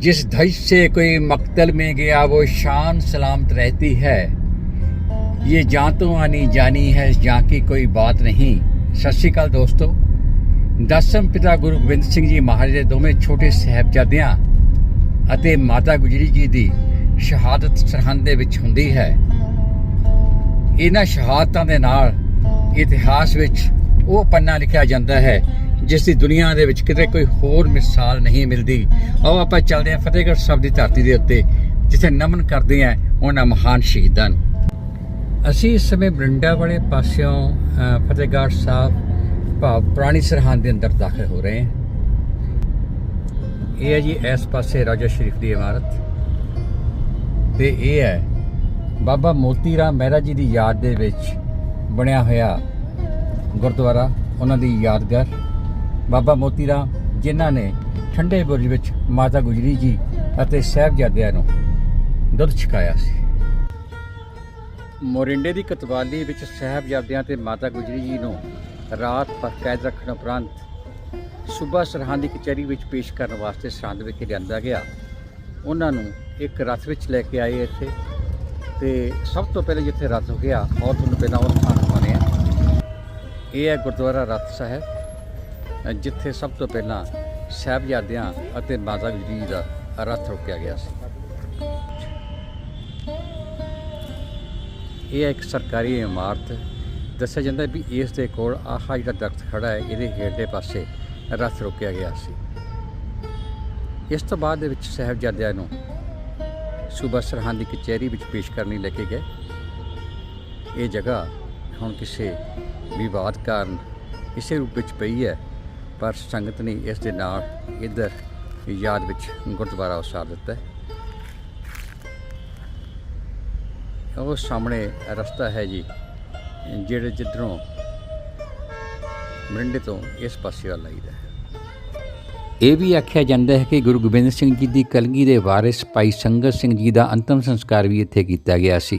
जिस धज से कोई मकतल में गया, वो शान सलामत रहती है। ये जाँ तो आनी जानी है जाँ की कोई बात नहीं। ਸਤਿ ਸ਼੍ਰੀ ਅਕਾਲ ਦੋਸਤੋ ਦਸਮ ਪਿਤਾ ਗੁਰੂ ਗੋਬਿੰਦ ਸਿੰਘ ਜੀ ਮਹਾਰਾਜ ਦੇ ਦੋਵੇਂ ਛੋਟੇ ਸਹਿਬਜ਼ਾਦਿਆਂ ਅਤੇ ਮਾਤਾ ਗੁਜਰੀ ਜੀ ਦੀ ਸ਼ਹਾਦਤ ਸਰਹੰਦ ਦੇ ਵਿੱਚ ਹੁੰਦੀ ਹੈ ਇਹਨਾਂ ਸ਼ਹਾਦਤਾਂ ਦੇ ਨਾਲ ਇਤਿਹਾਸ ਵਿੱਚ ਉਹ ਪੰਨਾ ਲਿਖਿਆ ਜਾਂਦਾ ਹੈ ਜਿਸ ਦੀ ਦੁਨੀਆ ਦੇ ਵਿੱਚ ਕਿਤੇ ਕੋਈ ਹੋਰ ਮਿਸਾਲ ਨਹੀਂ ਮਿਲਦੀ। ਆਓ ਆਪਾਂ ਚੱਲਦੇ ਹਾਂ ਫਤਿਹਗੜ੍ਹ ਸਾਹਿਬ ਦੀ ਧਰਤੀ ਦੇ ਉੱਤੇ, ਜਿੱਥੇ ਨਮਨ ਕਰਦੇ ਹਾਂ ਉਹਨਾਂ ਮਹਾਨ ਸ਼ਹੀਦਾਂ ਨੂੰ। ਅਸੀਂ ਇਸ ਸਮੇਂ ਬਰਿੰਡਾ ਵਾਲੇ ਪਾਸਿਓਂ ਫਤਿਹਗੜ੍ਹ ਸਾਹਿਬ ਭਾਵ ਪੁਰਾਣੀ ਸਰਹੰਦ ਦੇ ਅੰਦਰ ਦਾਖਲ ਹੋ ਰਹੇ ਹਾਂ। ਇਹ ਹੈ ਜੀ ਇਸ ਪਾਸੇ ਰਾਜਾ ਸ਼ਰੀਫ ਦੀ ਇਮਾਰਤ ਤੇ ਇਹ ਹੈ ਬਾਬਾ ਮੋਤੀ ਰਾਮ ਮਹਿਰਾ ਜੀ ਦੀ ਯਾਦ ਦੇ ਵਿੱਚ ਬਣਿਆ ਹੋਇਆ ਗੁਰਦੁਆਰਾ, ਉਹਨਾਂ ਦੀ ਯਾਦਗਾਰ। ਬਾਬਾ ਮੋਤੀ ਰਾਮ ਜਿਨ੍ਹਾਂ ਨੇ ਠੰਡੇ ਬੁਰਜ ਵਿੱਚ ਮਾਤਾ ਗੁਜਰੀ ਜੀ ਅਤੇ ਸਾਹਿਬਜ਼ਾਦਿਆਂ ਨੂੰ ਦੁੱਧ ਛਕਾਇਆ ਸੀ। ਮੋਰਿੰਡੇ ਦੀ ਕਤਵਾਲੀ ਵਿੱਚ ਸਾਹਿਬਜ਼ਾਦਿਆਂ ਤੇ ਮਾਤਾ ਗੁਜਰੀ ਜੀ ਨੂੰ ਰਾਤ ਪਰ ਕੈਦ ਰੱਖਣ ਉਪਰੰਤ ਸੂਬਾ ਸਰਹੰਦ ਦੀ ਕਚਹਿਰੀ ਵਿੱਚ ਪੇਸ਼ ਕਰਨ ਵਾਸਤੇ ਸਰਹੰਦ ਵਿਖੇ ਲਿਆਂਦਾ ਗਿਆ। ਉਹਨਾਂ ਨੂੰ ਇੱਕ ਰਥ ਵਿੱਚ ਲੈ ਕੇ ਆਏ ਇੱਥੇ ਤੇ ਸਭ ਤੋਂ ਪਹਿਲੇ ਜਿੱਥੇ ਰਥ ਹੋ ਗਿਆ ਔਰ ਤੁਹਾਨੂੰ ਪਹਿਲਾਂ ਉਹ ਸਥਾਨ ਬਣਿਆ ਇਹ ਹੈ ਗੁਰਦੁਆਰਾ ਰਥ ਸਾਹਿਬ। ਜਿੱਥੇ ਸਭ ਤੋਂ ਪਹਿਲਾਂ ਸਾਹਿਬਜ਼ਾਦਿਆਂ ਅਤੇ ਮਾਤਾ ਗੁਜਰੀ ਦਾ ਰੱਥ ਰੋਕਿਆ ਗਿਆ ਸੀ। ਇਹ ਇੱਕ ਸਰਕਾਰੀ ਇਮਾਰਤ ਦੱਸਿਆ ਜਾਂਦਾ ਵੀ ਇਸ ਦੇ ਕੋਲ ਆਹ ਜਿਹੜਾ ਦਰਖਤ ਖੜਾ ਹੈ, ਇਹਦੇ ਹੇਠਲੇ ਪਾਸੇ ਰੱਥ ਰੋਕਿਆ ਗਿਆ ਸੀ। ਇਸ ਤੋਂ ਬਾਅਦ ਦੇ ਵਿੱਚ ਸਾਹਿਬਜ਼ਾਦਿਆਂ ਨੂੰ ਸੂਬਾ ਸਰਹੰਦ ਦੀ ਕਚਹਿਰੀ ਵਿੱਚ ਪੇਸ਼ ਕਰਨ ਲਈ ਲੈ ਕੇ ਗਏ। ਇਹ ਜਗ੍ਹਾ ਹੁਣ ਕਿਸੇ ਵਿਵਾਦ ਕਾਰਨ ਇਸੇ ਰੂਪ ਵਿੱਚ ਪਈ ਹੈ। ਪਰ ਸੰਗਤ ਨੇ ਇਸ ਦੇ ਨਾਲ ਇੱਧਰ ਯਾਦ ਵਿੱਚ ਗੁਰਦੁਆਰਾ ਉਸਾਰ ਦਿੱਤਾ ਹੈ। ਉਹ ਸਾਹਮਣੇ ਰਸਤਾ ਹੈ ਜੀ, ਜਿਹੜੇ ਜਿੱਧਰੋਂ ਮਰਿੰਡੇ ਤੋਂ ਇਸ ਪਾਸੇ ਵੱਲ ਆਈਦਾ ਹੈ। ਇਹ ਵੀ ਆਖਿਆ ਜਾਂਦਾ ਹੈ ਕਿ ਗੁਰੂ ਗੋਬਿੰਦ ਸਿੰਘ ਜੀ ਦੀ ਕਲਗੀ ਦੇ ਵਾਰਿਸ ਭਾਈ ਸੰਗਤ ਸਿੰਘ ਜੀ ਦਾ ਅੰਤਮ ਸੰਸਕਾਰ ਵੀ ਇੱਥੇ ਕੀਤਾ ਗਿਆ ਸੀ।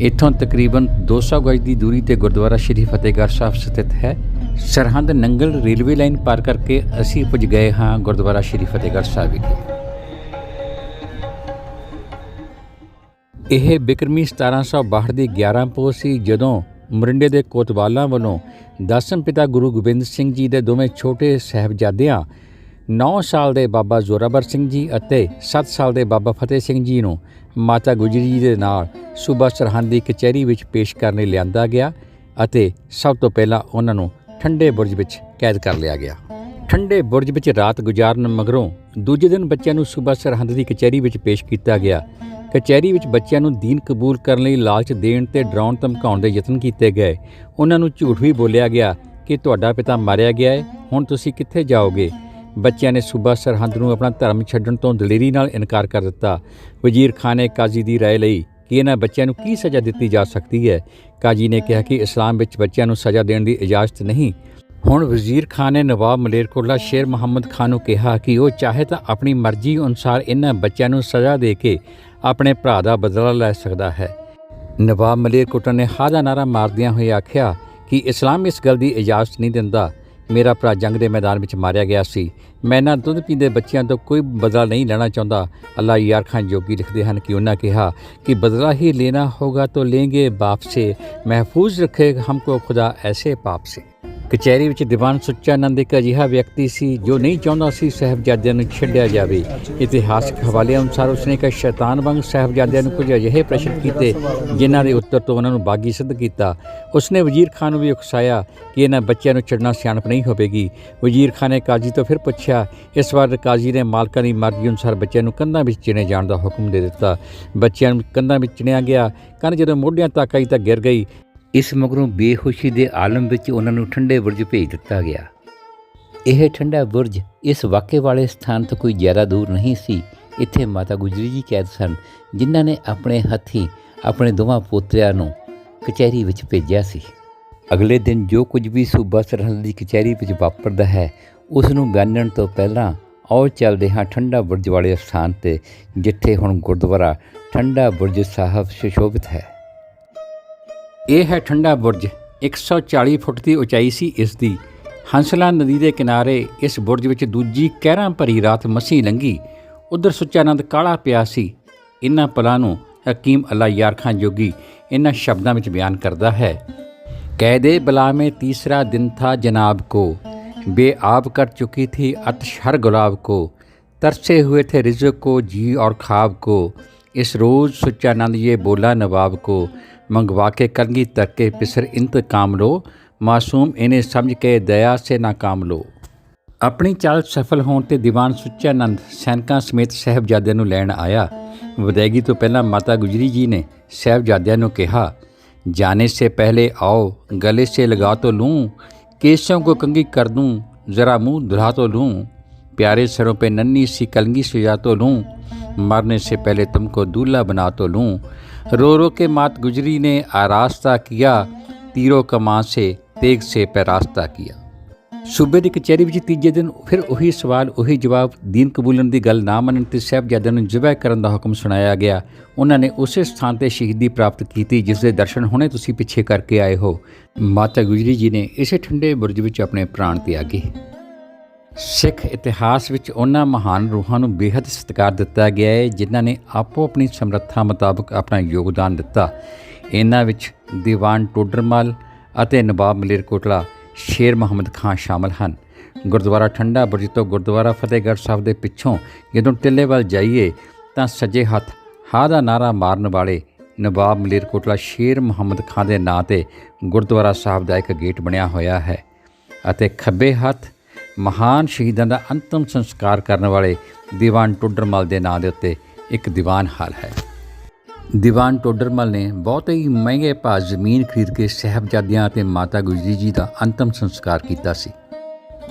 ਇੱਥੋਂ ਤਕਰੀਬਨ 200 ਗਜ ਦੀ ਦੂਰੀ ਤੇ ਗੁਰਦੁਆਰਾ ਸ਼੍ਰੀ ਫਤਿਹਗੜ੍ਹ ਸਾਹਿਬ ਸਥਿਤ ਹੈ। ਸਰਹੰਦ ਨੰਗਲ ਰੇਲਵੇ ਲਾਈਨ ਪਾਰ ਕਰਕੇ ਅਸੀਂ ਪੁੱਜ ਗਏ ਹਾਂ ਗੁਰਦੁਆਰਾ ਸ਼੍ਰੀ ਫਤਿਹਗੜ੍ਹ ਸਾਹਿਬ ਵਿਖੇ। ਇਹ ਬਿਕਰਮੀ 1762 ਦੀ 11 ਪੋਹ ਸੀ ਜਦੋਂ ਮਰਿੰਡੇ ਦੇ ਕੋਤਵਾਲਾਂ ਵੱਲੋਂ ਦਸਮ ਪਿਤਾ ਗੁਰੂ ਗੋਬਿੰਦ ਸਿੰਘ ਜੀ ਦੇ ਦੋਵੇਂ ਛੋਟੇ ਸਹਿਬਜ਼ਾਦਿਆਂ 9 ਸਾਲ ਦੇ ਬਾਬਾ ਜ਼ੋਰਾਵਰ ਸਿੰਘ ਜੀ ਅਤੇ 7 ਸਾਲ ਦੇ ਬਾਬਾ ਫਤਿਹ ਸਿੰਘ ਜੀ ਨੂੰ ਮਾਤਾ ਗੁਜਰੀ ਜੀ ਦੇ ਨਾਲ ਸੂਬਾ ਸਰਹੰਦ ਦੀ ਕਚਹਿਰੀ ਵਿੱਚ ਪੇਸ਼ ਕਰਨ ਲਈ ਲਿਆਂਦਾ ਗਿਆ ਅਤੇ ਸਭ ਤੋਂ ਪਹਿਲਾਂ ਉਹਨਾਂ ਨੂੰ ਠੰਡੇ ਬੁਰਜ ਵਿੱਚ ਕੈਦ ਕਰ ਲਿਆ ਗਿਆ ਠੰਡੇ ਬੁਰਜ ਵਿੱਚ ਰਾਤ ਗੁਜ਼ਾਰਨ ਮਗਰੋਂ ਦੂਜੇ ਦਿਨ ਬੱਚਿਆਂ ਨੂੰ ਸੂਬਾ ਸਰਹੰਦ ਦੀ ਕਚਹਿਰੀ ਵਿੱਚ ਪੇਸ਼ ਕੀਤਾ ਗਿਆ ਕਚਹਿਰੀ ਵਿੱਚ ਬੱਚਿਆਂ ਨੂੰ ਦੀਨ ਕਬੂਲ ਕਰਨ ਲਈ ਲਾਲਚ ਦੇਣ ਤੇ ਡਰਾਉਣ ਧਮਕਾਉਣ ਦੇ ਯਤਨ ਕੀਤੇ ਗਏ ਉਹਨਾਂ ਨੂੰ ਝੂਠ ਵੀ ਬੋਲਿਆ ਗਿਆ ਕਿ ਤੁਹਾਡਾ ਪਿਤਾ ਮਾਰਿਆ ਗਿਆ ਹੈ ਹੁਣ ਤੁਸੀਂ ਕਿੱਥੇ ਜਾਓਗੇ ਬੱਚਿਆਂ ਨੇ ਸੂਬਾ ਸਰਹੰਦ ਨੂੰ ਆਪਣਾ ਧਰਮ ਛੱਡਣ ਤੋਂ ਦਲੇਰੀ ਨਾਲ ਇਨਕਾਰ ਕਰ ਦਿੱਤਾ ਵਜ਼ੀਰ ਖਾਨ ਨੇ ਕਾਜ਼ੀ ਦੀ رائے ਲਈ ਕਿ ਇਹਨਾਂ ਬੱਚਿਆਂ ਨੂੰ ਕੀ ਸਜ਼ਾ ਦਿੱਤੀ ਜਾ ਸਕਦੀ ਹੈ। ਕਾਜ਼ੀ ਨੇ ਕਿਹਾ ਕਿ ਇਸਲਾਮ ਵਿੱਚ ਬੱਚਿਆਂ ਨੂੰ ਸਜ਼ਾ ਦੇਣ ਦੀ ਇਜਾਜ਼ਤ ਨਹੀਂ। ਹੁਣ ਵਜ਼ੀਰ ਖਾਨ ਨੇ ਨਵਾਬ ਮਲੇਰਕੋਟਲਾ ਸ਼ੇਰ ਮੁਹੰਮਦ ਖਾਨ ਨੂੰ ਕਿਹਾ ਕਿ ਉਹ ਚਾਹੇ ਤਾਂ ਆਪਣੀ ਮਰਜ਼ੀ ਅਨੁਸਾਰ ਇਹਨਾਂ ਬੱਚਿਆਂ ਨੂੰ ਸਜ਼ਾ ਦੇ ਕੇ ਆਪਣੇ ਭਰਾ ਦਾ ਬਦਲਾ ਲੈ ਸਕਦਾ ਹੈ। ਨਵਾਬ ਮਲੇਰਕੋਟਲਾ ਨੇ ਹਾਜ਼ਾ ਦਾ ਨਾਰਾ ਮਾਰਦਿਆਂ ਹੋਏ ਆਖਿਆ ਕਿ ਇਸਲਾਮ ਇਸ ਗੱਲ ਦੀ ਇਜਾਜ਼ਤ ਨਹੀਂ ਦਿੰਦਾ। ਮੇਰਾ ਭਰਾ ਜੰਗ ਦੇ ਮੈਦਾਨ ਵਿੱਚ ਮਾਰਿਆ ਗਿਆ ਸੀ। ਮੈਂ ਇਹਨਾਂ ਦੁੱਧ ਪੀਂਦੇ ਬੱਚਿਆਂ ਤੋਂ ਕੋਈ ਬਦਲਾ ਨਹੀਂ ਲੈਣਾ ਚਾਹੁੰਦਾ। ਅੱਲਾ ਯਾਰ ਖਾਨ ਜੋਗੀ ਲਿਖਦੇ ਹਨ ਕਿ ਉਹਨਾਂ ਕਿਹਾ ਕਿ ਬਦਲਾ ਹੀ ਲੈਣਾ ਹੋਗਾ ਤਾਂ ਲੇਂਗੇ ਬਾਪ ਸੇ ਮਹਿਫੂਜ਼ ਰੱਖੇ ਹਮਕੋ ਖੁਦਾ ਐਸੇ ਪਾਪ ਸੇ। ਕਚਹਿਰੀ ਵਿੱਚ ਦੀਵਾਨ ਸੁੱਚਾ ਆਨੰਦ ਇੱਕ ਅਜਿਹਾ ਵਿਅਕਤੀ ਸੀ ਜੋ ਨਹੀਂ ਚਾਹੁੰਦਾ ਸੀ ਸਾਹਿਬਜ਼ਾਦਿਆਂ ਨੂੰ ਛੱਡਿਆ ਜਾਵੇ। ਇਤਿਹਾਸਕ ਹਵਾਲੇ ਅਨੁਸਾਰ ਉਸਨੇ ਇੱਕ ਸ਼ੈਤਾਨ ਵਾਂਗ ਸਾਹਿਬਜ਼ਾਦਿਆਂ ਨੂੰ ਕੁਝ ਅਜਿਹੇ ਪ੍ਰਸ਼ਨ ਕੀਤੇ ਜਿਨ੍ਹਾਂ ਦੇ ਉੱਤਰ ਤੋਂ ਉਹਨਾਂ ਨੂੰ ਬਾਗੀ ਸਿੱਧ ਕੀਤਾ। ਉਸਨੇ ਵਜ਼ੀਰ ਖਾਨ ਨੂੰ ਵੀ ਉਕਸਾਇਆ ਕਿ ਇਹਨਾਂ ਬੱਚਿਆਂ ਨੂੰ ਛੱਡਣਾ ਸਿਆਣਪ ਨਹੀਂ ਹੋਵੇਗੀ। ਵਜ਼ੀਰ ਖਾਨ ਨੇ ਕਾਜ਼ੀ ਤੋਂ ਫਿਰ ਪੁੱਛਿਆ, ਇਸ ਵਾਰ ਕਾਜ਼ੀ ਨੇ ਮਾਲਕਾਂ ਦੀ ਮਰਜ਼ੀ ਅਨੁਸਾਰ ਬੱਚਿਆਂ ਨੂੰ ਕੰਧਾਂ ਵਿੱਚ ਚਿਣੇ ਜਾਣ ਦਾ ਹੁਕਮ ਦੇ ਦਿੱਤਾ। ਬੱਚਿਆਂ ਨੂੰ ਕੰਧਾਂ ਵਿੱਚ ਚਿਣਿਆ ਗਿਆ। ਕੰਨ ਜਦੋਂ ਮੋਢਿਆਂ ਤੱਕ ਆਈ ਤਾਂ ਗਿਰ ਗਈ। ਇਸ ਮਗਰੋਂ ਬੇਹੋਸ਼ੀ ਦੇ ਆਲਮ ਵਿੱਚ ਉਹਨਾਂ ਨੂੰ ਠੰਡੇ ਬੁਰਜ ਭੇਜ ਦਿੱਤਾ ਗਿਆ। ਇਹ ਠੰਡਾ ਬੁਰਜ ਇਸ ਵਾਕੇ ਵਾਲੇ ਸਥਾਨ ਤੋਂ ਕੋਈ ਜ਼ਿਆਦਾ ਦੂਰ ਨਹੀਂ ਸੀ। ਇੱਥੇ ਮਾਤਾ ਗੁਜਰੀ ਜੀ ਕੈਦ ਸਨ, ਜਿਨ੍ਹਾਂ ਨੇ ਆਪਣੇ ਹੱਥੀਂ ਆਪਣੇ ਦੋਵਾਂ ਪੋਤਰਿਆਂ ਨੂੰ ਕਚਹਿਰੀ ਵਿੱਚ ਭੇਜਿਆ ਸੀ। ਅਗਲੇ ਦਿਨ ਜੋ ਕੁਝ ਵੀ ਸੂਬਾ ਸਰਹੰਦ ਦੀ ਕਚਹਿਰੀ ਵਿੱਚ ਵਾਪਰਦਾ ਹੈ ਉਸ ਨੂੰ ਜਾਣਨ ਤੋਂ ਪਹਿਲਾਂ ਔਰ ਚੱਲਦੇ ਹਾਂ ਠੰਡਾ ਬੁਰਜ ਵਾਲੇ ਸਥਾਨ ਤੇ, ਜਿੱਥੇ ਹੁਣ ਗੁਰਦੁਆਰਾ ਠੰਡਾ ਬੁਰਜ ਸਾਹਿਬ ਸੁਸ਼ੋਭਿਤ ਹੈ। ਇਹ ਹੈ ਠੰਡਾ ਬੁਰਜ 140 ਫੁੱਟ ਦੀ ਉਚਾਈ ਸੀ ਇਸ ਦੀ ਹੰਸਲਾ ਨਦੀ ਦੇ ਕਿਨਾਰੇ ਇਸ ਬੁਰਜ ਵਿੱਚ ਦੂਜੀ ਕਹਿਰਾਂ ਭਰੀ ਰਾਤ ਮਸੀਂ ਲੰਗੀ ਉਧਰ ਸੁੱਚਾ ਆਨੰਦ ਕਾਲਾ ਪਿਆ ਸੀ ਇਹਨਾਂ ਪਲਾਂ ਨੂੰ ਹਕੀਮ ਅੱਲਾ ਯਾਰ ਖਾਨ ਜੋਗੀ ਇਹਨਾਂ ਸ਼ਬਦਾਂ ਵਿੱਚ ਬਿਆਨ ਕਰਦਾ ਹੈ कैदे बला में तीसरा दिन था जनाब को बेआब कर चुकी थी अतश हर गुलाब को तरसे हुए थे रिज़्क को जी और ख्वाब को इस रोज़ सुच्चानंद ये बोला नवाब को मंगवा के कंगी तक के पिसर इंतकाम लो मासूम इन्हें समझ के दया से नाकाम लो ਆਪਣੀ ਚਾਲ ਸਫਲ ਹੋਣ ਤੇ ਦੀਵਾਨ ਸੁੱਚਾਨੰਦ ਸੈਨਿਕਾਂ ਸਮੇਤ ਸਹਿਬਜ਼ਾਦਿਆਂ ਨੂੰ ਲੈਣ ਆਇਆ ਵਿਦਾਇਗੀ ਤੋਂ ਪਹਿਲਾਂ ਮਾਤਾ ਗੁਜਰੀ ਜੀ ਨੇ ਸਹਿਬਜ਼ਾਦਿਆਂ ਨੂੰ ਕਿਹਾ जाने से पहले आओ गले से लगा तो लूं केसों को कंगी कर दूं ज़रा मुंह धुला तो लूं प्यारे सरों पे नन्ही सी कलंगी सजा तो लूं मरने से पहले तुमको दूल्हा बना तो लूं रो रो के मात गुजरी ने आरास्ता किया तीरों कमां से तेग से पैरास्ता किया ਸੂਬੇ ਦੀ ਕਚਹਿਰੀ ਵਿੱਚ ਤੀਜੇ ਦਿਨ ਫਿਰ ਉਹੀ ਸਵਾਲ ਉਹੀ ਜਵਾਬ ਦੀਨ ਕਬੂਲਣ ਦੀ ਗੱਲ ਨਾ ਮੰਨਣ ਤੇ ਸਾਹਿਬਜ਼ਾਦਿਆਂ ਨੂੰ ਜ਼ਿਬਾ ਕਰਨ ਦਾ ਹੁਕਮ ਸੁਣਾਇਆ ਗਿਆ ਉਹਨਾਂ ਨੇ ਉਸੇ ਸਥਾਨ ਤੇ ਸ਼ਹੀਦੀ ਪ੍ਰਾਪਤ ਕੀਤੀ ਜਿਸ ਦੇ ਦਰਸ਼ਨ ਹੁਣੇ ਤੁਸੀਂ ਪਿੱਛੇ ਕਰਕੇ ਆਏ ਹੋ ਮਾਤਾ ਗੁਜਰੀ ਜੀ ਨੇ ਇਸੇ ਠੰਡੇ ਬੁਰਜ ਵਿੱਚ ਆਪਣੇ ਪ੍ਰਾਣ ਤਿਆਗੇ ਸਿੱਖ ਇਤਿਹਾਸ ਵਿੱਚ ਉਹਨਾਂ ਮਹਾਨ ਰੂਹਾਂ ਨੂੰ ਬੇਹੱਦ ਸਤਿਕਾਰ ਦਿੱਤਾ ਗਿਆ ਹੈ, ਜਿਨ੍ਹਾਂ ਨੇ ਆਪੋ ਆਪਣੀ ਸਮਰੱਥਾ ਮੁਤਾਬਕ ਆਪਣਾ ਯੋਗਦਾਨ ਦਿੱਤਾ। ਇਹਨਾਂ ਵਿੱਚ ਦੀਵਾਨ ਟੋਡਰਮਲ ਅਤੇ ਨਵਾਬ ਮਲੇਰਕੋਟਲਾ ਸ਼ੇਰ ਮੁਹੰਮਦ ਖਾਨ ਸ਼ਾਮਲ ਹਨ। ਗੁਰਦੁਆਰਾ ਠੰਡਾ ਬੁਰਜ ਤੋਂ ਗੁਰਦੁਆਰਾ ਫਤਿਹਗੜ੍ਹ ਸਾਹਿਬ ਦੇ ਪਿੱਛੋਂ ਜਦੋਂ ਟਿੱਲੇ ਵੱਲ ਜਾਈਏ, ਤਾਂ ਸੱਜੇ ਹੱਥ ਹਾ ਦਾ ਨਾਰਾ ਮਾਰਨ ਵਾਲੇ ਨਵਾਬ ਮਲੇਰਕੋਟਲਾ ਸ਼ੇਰ ਮੁਹੰਮਦ ਖਾਨ ਦੇ ਨਾਂ ਤੇ ਗੁਰਦੁਆਰਾ ਸਾਹਿਬ ਦਾ ਇੱਕ ਗੇਟ ਬਣਿਆ ਹੋਇਆ ਹੈ ਅਤੇ ਖੱਬੇ ਹੱਥ ਮਹਾਨ ਸ਼ਹੀਦਾਂ ਦਾ ਅੰਤਮ ਸੰਸਕਾਰ ਕਰਨ ਵਾਲੇ ਦੀਵਾਨ ਟੋਡਰਮਲ ਦੇ ਨਾਂ ਦੇ ਉੱਤੇ ਇੱਕ ਦੀਵਾਨ ਹਾਲ ਹੈ। ਦੀਵਾਨ ਟੋਡਰਮਲ ਨੇ ਬਹੁਤ ਹੀ ਮਹਿੰਗੇ ਭਾਅ ਜ਼ਮੀਨ ਖਰੀਦ ਕੇ ਸਹਿਬਜ਼ਾਦਿਆਂ ਅਤੇ ਮਾਤਾ ਗੁਜਰੀ ਜੀ ਦਾ ਅੰਤਮ ਸੰਸਕਾਰ ਕੀਤਾ ਸੀ।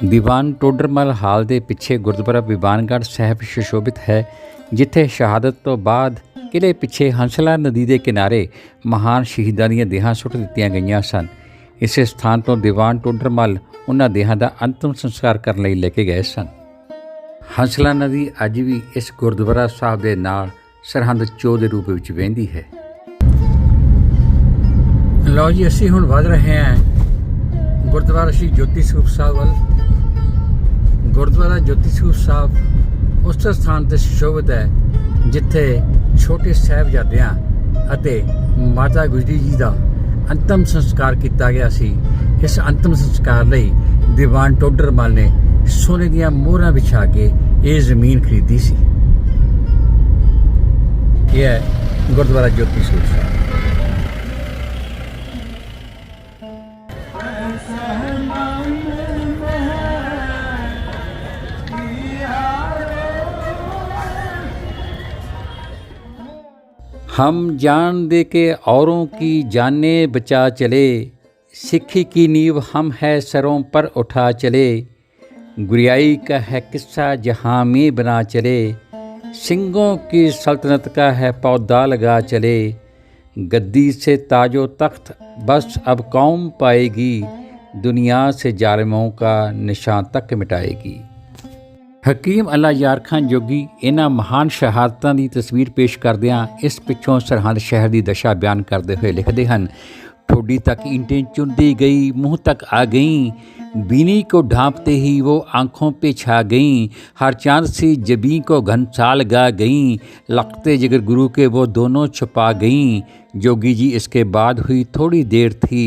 ਦੀਵਾਨ ਟੋਡਰਮਲ ਹਾਲ ਦੇ ਪਿੱਛੇ ਗੁਰਦੁਆਰਾ ਵਿਵਾਨਗੜ੍ਹ ਸਾਹਿਬ ਸ਼ਸ਼ੋਭਿਤ ਹੈ, ਜਿੱਥੇ ਸ਼ਹਾਦਤ ਤੋਂ ਬਾਅਦ ਕਿਲੇ ਪਿੱਛੇ ਹੰਸਲਾ ਨਦੀ ਦੇ ਕਿਨਾਰੇ ਮਹਾਨ ਸ਼ਹੀਦਾਂ ਦੀਆਂ ਦੇਹਾਂ ਸੁੱਟ ਦਿੱਤੀਆਂ ਗਈਆਂ ਸਨ। ਇਸੇ ਸਥਾਨ ਤੋਂ ਦੀਵਾਨ ਟੋਡਰਮਲ ਉਹਨਾਂ ਦੇਹਾਂ ਦਾ ਅੰਤਮ ਸੰਸਕਾਰ ਕਰਨ ਲਈ ਲੈ ਕੇ ਗਏ ਸਨ। ਹੰਸਲਾ ਨਦੀ ਅੱਜ ਵੀ ਇਸ ਗੁਰਦੁਆਰਾ ਸਾਹਿਬ ਦੇ ਨਾਲ ਸਰਹੰਦ ਚੋ ਦੇ ਰੂਪ ਵਿੱਚ ਵਹਿੰਦੀ ਹੈ। ਲਓ ਜੀ, ਅਸੀਂ ਹੁਣ ਵਧ ਰਹੇ ਹਾਂ ਗੁਰਦੁਆਰਾ ਸ਼੍ਰੀ ਜੋਤੀ ਸਰੂਪ ਸਾਹਿਬ ਵੱਲ। ਗੁਰਦੁਆਰਾ ਜੋਤੀ ਸਰੂਪ ਸਾਹਿਬ ਉਸ ਸਥਾਨ ਤੇ ਸ਼ੋਭਿਤ ਹੈ ਜਿੱਥੇ ਛੋਟੇ ਸਾਹਿਬਜ਼ਾਦਿਆਂ ਅਤੇ ਮਾਤਾ ਗੁਜਰੀ ਜੀ ਦਾ ਅੰਤਮ ਸੰਸਕਾਰ ਕੀਤਾ ਗਿਆ ਸੀ। ਇਸ ਅੰਤਮ ਸੰਸਕਾਰ ਲਈ ਦੀਵਾਨ ਟੋਡਰਮਲ ਨੇ ਸੋਨੇ ਦੀਆਂ ਮੋਹਰਾਂ ਵਿਛਾ ਕੇ ਇਹ ਜ਼ਮੀਨ ਖਰੀਦੀ ਸੀ। ਇਹ ਗੁਰਦੁਆਰਾ ਜੋਤੀ ਸਰੂਪ हम जान दे के औरों की जाने बचा चले। सिक्खी की नींव हम है सरों पर उठा चले। गुरियाई का है किस्सा जहाँ में बना चले। सिंगों की सल्तनत का है पौधा लगा चले। गद्दी से ताजो तख्त बस अब कौम पाएगी। दुनिया से जालिमों का निशान तक मिटाएगी। ਹਕੀਮ ਅੱਲਾ ਯਾਰ ਖਾਨ ਜੋਗੀ ਇਹਨਾਂ ਮਹਾਨ ਸ਼ਹਾਦਤਾਂ ਦੀ ਤਸਵੀਰ ਪੇਸ਼ ਕਰਦਿਆਂ ਇਸ ਪਿੱਛੋਂ ਸਰਹੰਦ ਸ਼ਹਿਰ ਦੀ ਦਸ਼ਾ ਬਿਆਨ ਕਰਦੇ ਹੋਏ ਲਿਖਦੇ ਹਨ ठोडी तक ईंटें चुनती गई मुंह तक आ गईं बीनी को ढांपते ही वो आंखों पे छा गईं हर चांद सी जबी को घनसाल गा गईं लखते जिगर गुरु के वो दोनों छुपा गईं जोगी जी इसके बाद हुई थोड़ी देर थी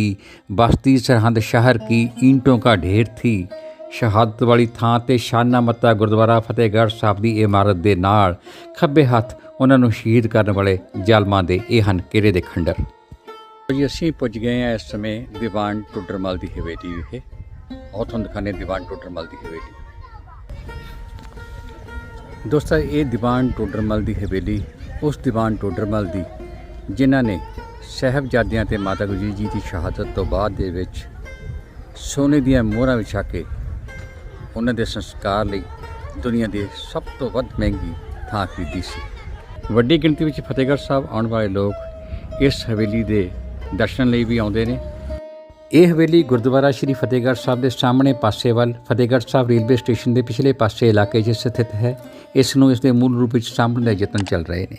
बस्ती सरहंद शहर की ईंटों का ढेर थी ਸ਼ਹਾਦਤ ਵਾਲੀ ਥਾਂ ਤੇ ਸ਼ਾਨਾ ਮੱਤਾ ਗੁਰਦੁਆਰਾ ਫਤਿਹਗੜ੍ਹ ਸਾਹਿਬ ਦੀ ਇਮਾਰਤ ਦੇ ਨਾਲ ਖੱਬੇ ਹੱਥ ਉਹਨਾਂ ਨੂੰ ਸ਼ਹੀਦ ਕਰਨ ਵਾਲੇ ਜ਼ਾਲਮਾਂ ਦੇ ਇਹ ਹਨ ਕਿਲੇ ਦੇ ਖੰਡਰ। ਜੀ, ਅਸੀਂ ਪੁੱਜ ਗਏ ਹਾਂ ਇਸ ਸਮੇਂ ਦੀਵਾਨ ਟੁੱਡਰਮਲ ਦੀ ਹਵੇਲੀ ਵਿਖੇ। ਆਓ ਤੁਹਾਨੂੰ ਦਿਖਾਣੇ ਦੀਵਾਨ ਟੁੱਡਰਮਲ ਦੀ ਹਵੇਲੀ। ਦੋਸਤੋ, ਇਹ ਦੀਵਾਨ ਟੁੱਡਰਮਲ ਦੀ ਹਵੇਲੀ, ਉਸ ਦੀਵਾਨ ਟੋਡਰਮਲ ਦੀ, ਜਿਨ੍ਹਾਂ ਨੇ ਸਹਿਬਜ਼ਾਦਿਆਂ ਤੇ ਮਾਤਾ ਗੁਜਰੀ ਜੀ ਦੀ ਸ਼ਹਾਦਤ ਤੋਂ ਬਾਅਦ ਦੇ ਵਿੱਚ ਸੋਨੇ ਦੀਆਂ ਮੋਹਰਾਂ ਵਿਛਾ ਕੇ ਉਹਨਾਂ ਦੇ ਸੰਸਕਾਰ ਲਈ ਦੁਨੀਆ ਦੇ ਸਭ ਤੋਂ ਵੱਧ ਮਹਿੰਗੀ ਥਾਂ ਖਰੀਦੀ ਸੀ। ਵੱਡੀ ਗਿਣਤੀ ਵਿੱਚ ਫਤਿਹਗੜ੍ਹ ਸਾਹਿਬ ਆਉਣ ਵਾਲੇ ਲੋਕ ਇਸ ਹਵੇਲੀ ਦੇ ਦਰਸ਼ਨ ਲਈ ਵੀ ਆਉਂਦੇ ਨੇ। ਇਹ ਹਵੇਲੀ ਗੁਰਦੁਆਰਾ ਸ਼੍ਰੀ ਫਤਿਹਗੜ੍ਹ ਸਾਹਿਬ ਦੇ ਸਾਹਮਣੇ ਪਾਸੇ ਵੱਲ ਫਤਿਹਗੜ੍ਹ ਸਾਹਿਬ ਰੇਲਵੇ ਸਟੇਸ਼ਨ ਦੇ ਪਿਛਲੇ ਪਾਸੇ ਇਲਾਕੇ 'ਚ ਸਥਿਤ ਹੈ। ਇਸ ਨੂੰ ਇਸ ਦੇ ਮੂਲ ਰੂਪ ਵਿੱਚ ਸਾਂਭਣ ਦੇ ਯਤਨ ਚੱਲ ਰਹੇ ਨੇ।